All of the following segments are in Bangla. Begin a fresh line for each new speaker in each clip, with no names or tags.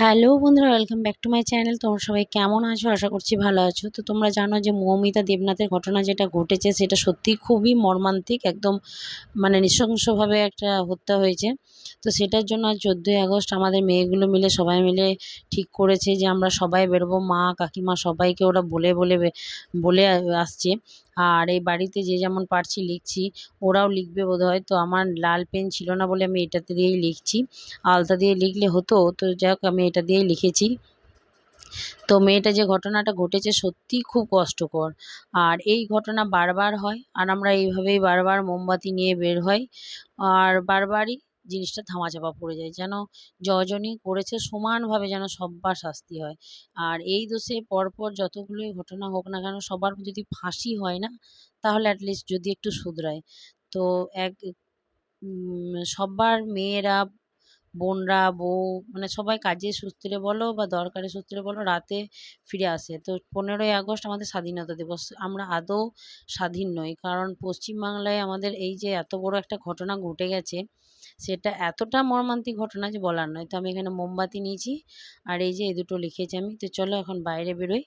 হ্যালো বন্ধুরা welcome back to my channel তোমরা সবাই কেমন আছো? আশা করছি ভালো আছো। তো তোমরা জানো যে মৌমিতা দেবনাথের ঘটনা যেটা ঘটেছে, সেটা সত্যিই খুবই মর্মান্তিক, একদম মানে নৃশংসভাবে একটা হত্যা হয়েছে। তো সেটার জন্য চোদ্দোই আগস্ট আমাদের মেয়েগুলো মিলে, সবাই মিলে ঠিক করেছে যে আমরা সবাই বেরোবো। মা, কাকিমা সবাইকে ওরা বলে বলে বলে আসছে। আর এই বাড়িতে যে যেমন পারছি লিখছি, ওরাও লিখবে বোধহয়। তো আমার লাল পেন ছিল না বলে আমি এটাতে দিয়েই লিখছি। আলতা দিয়ে লিখলে হতো। তো যাক আমি এটা দিয়েই লিখেছি। তো মেয়েটা যে ঘটনাটা ঘটেছে সত্যিই খুব কষ্টকর। আর এই ঘটনা বারবার হয় আর আমরা এইভাবেই বারবার মোমবাতি নিয়ে বের হই। আর বারবারই জিনিসটা ধামাচাপা পড়ে যায়। যেন যজনই করেছে সমানভাবে যেন সব্বার শাস্তি হয়। আর এই দোষে পরপর যতগুলোই ঘটনা হোক না কেন সবার যদি ফাঁসি হয় না, তাহলে অ্যাটলিস্ট যদি একটু শুধরায়। তো এক সব্বার মেয়েরা বোনরা, বউ মানে সবাই কাজের সূত্রে বলো বা দরকারি সূত্রে বলো রাতে ফিরে আসে। তো পনেরোই আগস্ট আমাদের স্বাধীনতা দিবস। আমরা আদৌ স্বাধীন নই। কারণ পশ্চিমবাংলায় আমাদের এই যে এত বড় একটা ঘটনা ঘটে গেছে, সেটা এতটা মর্মান্তিক ঘটনা যে বলার নয়। তো আমি এখানে মোমবাতি নিয়েছি আর এই যে এই দুটো লিখেছি আমি। তো চলো এখন বাইরে বেরোই।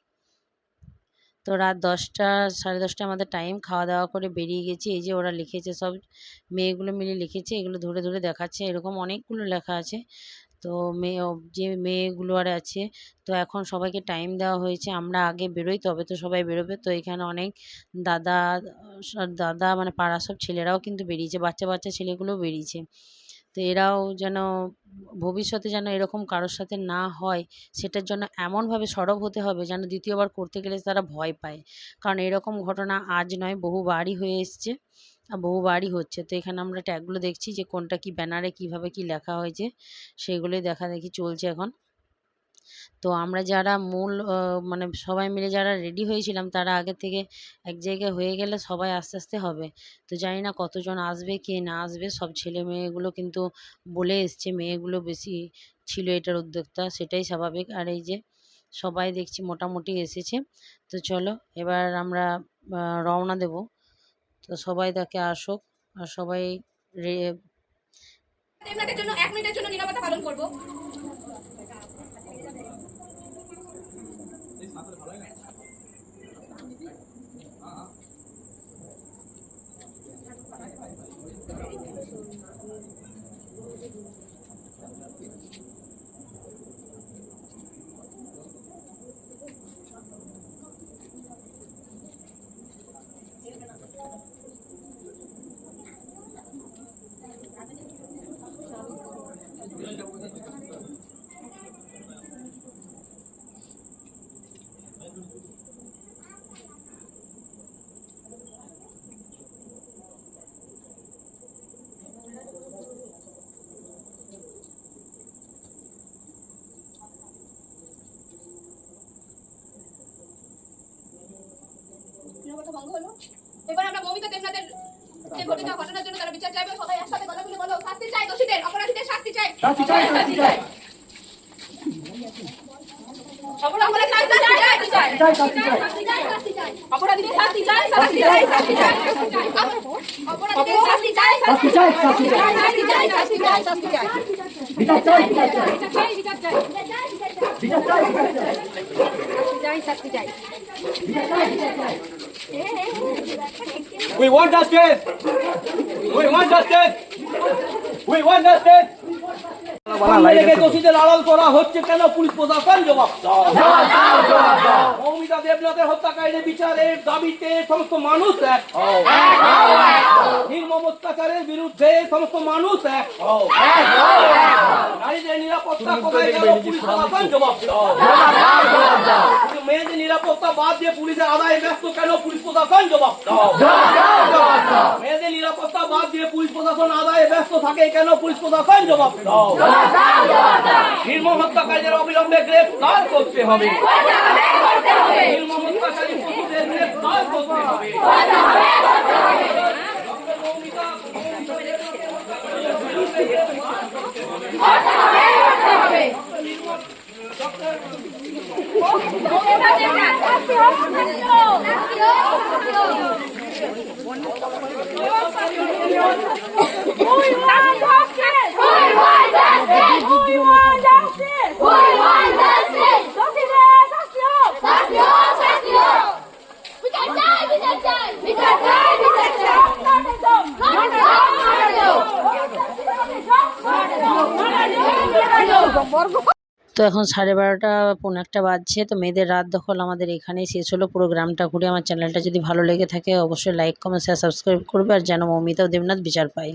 তো রাত দশটা, সাড়ে দশটায় আমাদের টাইম খাওয়া দাওয়া করে বেরিয়ে গেছি। এই যে ওরা লিখেছে, সব মেয়েগুলো মিলে লিখেছে, এগুলো ধরে ধরে দেখাচ্ছে। এরকম অনেকগুলো লেখা আছে। তো মেয়ে, যে মেয়েগুলো আর আছে, তো এখন সবাইকে টাইম দেওয়া হয়েছে। আমরা আগে বেরোই, তবে তো সবাই বেরোবে। তো এখানে অনেক দাদা দাদা মানে পাড়ার সব ছেলেরাও কিন্তু বেরিয়েছে। বাচ্চা বাচ্চা ছেলেগুলোও বেরিয়েছে। তো এরাও যেন ভবিষ্যতে যেন এরকম কারোর সাথে না হয়, সেটার জন্য এমনভাবে সরব হতে হবে যেন দ্বিতীয়বার করতে গেলে তারা ভয় পায়। কারণ এরকম ঘটনা আজ নয় বহুবারই হয়ে এসছে, আর বহুবারই হচ্ছে। তো এখানে আমরা ট্যাগগুলো দেখছি যে কোনটা কি ব্যানারে কীভাবে কি লেখা হয়েছে, সেগুলোই দেখা দেখি চলছে এখন। তো আমরা যারা মূল মানে সবাই মিলে যারা রেডি হয়েছিলাম, তারা আগে থেকে এক জায়গায় হয়ে গেলে সবাই আস্তে আস্তে হবে। তো জানি না কতজন আসবে, কে না আসবে, সব ছেলে মেয়েগুলো কিন্তু বলে এসছে, মেয়েগুলো বেশি ছিল এটার উদ্যোক্তা, সেটাই স্বাভাবিক। আর এই যে সবাই দেখছি মোটামুটি এসেছে। তো চলো, এবার আমরা রওনা দেব। তো সবাই তাকে আসুক, আর সবাই
জন্য এক মিনিটের জন্য নিরাপত্তা পালন করব নিরাপত্তা ভঙ্গ হলো এবার আমরা মমিতা দেবনাথের যে ঘটে যাওয়া ঘটনার জন্য তারা বিচার চাইবে সবাই একসাথে গলা তুলে বলো শাস্তি চাই দোষীদের অপরাধীদের শাস্তি চাই
শাস্তি চাই, শাস্তি চাই।
অপরাধীদের শাস্তি চাই শাস্তি চাই
শাস্তি চাই।
শাস্তি চাই শাস্তি চাই অপরাধীদের শাস্তি চাই শাস্তি চাই শাস্তি চাই অপরাধীদের শাস্তি চাই
শাস্তি চাই, শাস্তি চাই।
শাস্তি চাই শাস্তি চাই শাস্তি চাই
বিচার চাই, বিচার চাই।
বিচার চাই বিচার চাই
বিচার চাই, বিচার চাই।
চাই শাস্তি চাই
বিচার চাই, বিচার চাই।
We want justice! We want justice! We want justice! সামনে রেখে দোষীদের আড়াল করা হচ্ছে কেন পুলিশ প্রশাসন জবাব দাও। মৌমিতা দেবনাথের হত্যাকারীদের বিচারের দাবিতে সমস্ত মানুষ এক। নির্মম অত্যাচারের বিরুদ্ধে সমস্ত মানুষ এক। নারীদের নিরাপত্তা কোথায় গেল? পুলিশ প্রশাসন জবাব মেয়েদের নিরাপত্তা বাদ দিয়ে পুলিশের আদায়ে ব্যস্ত কেন? পুলিশ প্রশাসন জবাব মেয়েদের নিরাপত্তা বাদ দিয়ে পুলিশ প্রশাসন আদায়ে ব্যস্ত থাকে কেন? পুলিশ প্রশাসন জবাব নির্মম হত্যাকারীদের অবিলম্বে গ্রেফতার করতে হবে। নির্মম হত্যাকারী পশুদের গ্রেফতার করতে হবে
We want justice! We want justice! We want justice! We want বিচার চাই বিচার চাই বিচার চাই
তো এখন সাড়ে বারোটা, পৌনে একটা বাজছে, তো মেয়েদের রাত দখল আমাদের এখানেই শেষ হলো পুরো গ্রামটা ঘুরে। আমার চ্যানেলটা যদি ভালো লেগে থাকে, অবশ্যই লাইক কমেন্ট শেয়ার সাবস্ক্রাইব করবে। আর যেন মৌমিতা দেবনাথ বিচার পায়।